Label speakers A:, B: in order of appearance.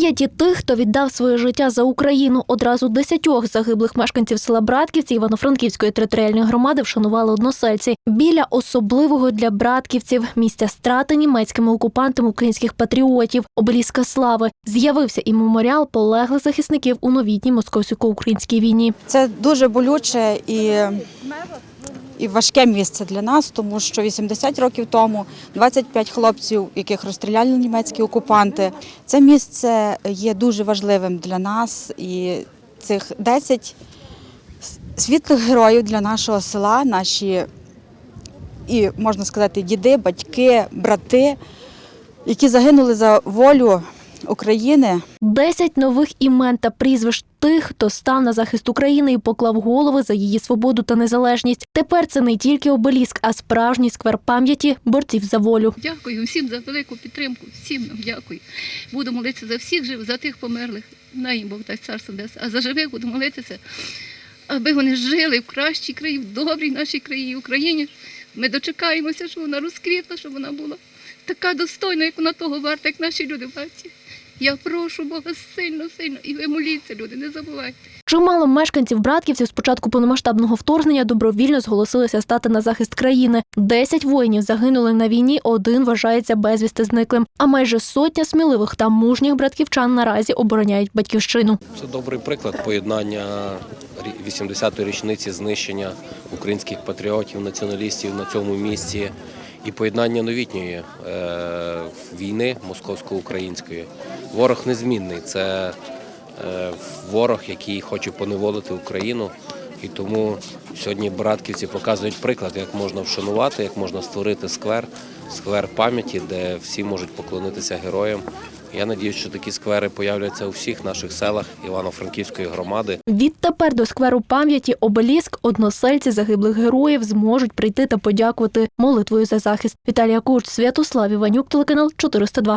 A: пам'яті тих, хто віддав своє життя за Україну. Одразу десятьох загиблих мешканців села Братківці Івано-Франківської територіальної громади вшанували односельці біля особливого для братківців місця страти німецькими окупантами українських патріотів. Обеліска слави з'явився і меморіал полеглих захисників у новітній московсько-українській війні.
B: Це дуже болюче і, і важке місце для нас, тому що 80 років тому 25 хлопців, яких розстріляли німецькі окупанти. Це місце є дуже важливим для нас, і цих 10 світлих героїв для нашого села, наші і можна сказати, діди, батьки, брати, які загинули за волю України.
A: Десять нових імен та прізвищ тих, хто став на захист України і поклав голови за її свободу та незалежність. Тепер це не тільки обеліск, а справжній сквер пам'яті борців за волю.
C: Дякую всім за велику підтримку. Всім нам дякую. Буду молитися за всіх живих, за тих померлих. На їм Бог дасть царство небесне. А за живих буду молитися, аби вони жили в кращій країні, в добрій нашій країні, Україні. Ми дочекаємося, щоб вона розквітла, щоб вона була така достойна, як вона того варта, як наші люди бачать. Я прошу Бога сильно, сильно. І ви моліться, люди, не забувайте.
A: Чимало мешканців братківців з початку повномасштабного вторгнення добровільно зголосилися стати на захист країни. Десять воїнів загинули на війні, один вважається безвісти зниклим. А майже сотня сміливих та мужніх братківчан наразі обороняють батьківщину.
D: Це добрий приклад поєднання рі- 80-ї річниці знищення українських патріотів, націоналістів на цьому місці і поєднання новітньої е, війни московсько-української. Ворог незмінний. Це е, ворог, який хоче поневолити Україну. І тому сьогодні братківці показують приклад, як можна вшанувати, як можна створити сквер, сквер пам'яті, де всі можуть поклонитися героям. Я надіюсь, що такі сквери появляться у всіх наших селах Івано-Франківської громади.
A: Відтепер до скверу пам'яті обеліск односельці загиблих героїв зможуть прийти та подякувати молитвою за захист. Віталія Курч, Святослав Іванюк, телеканал 402.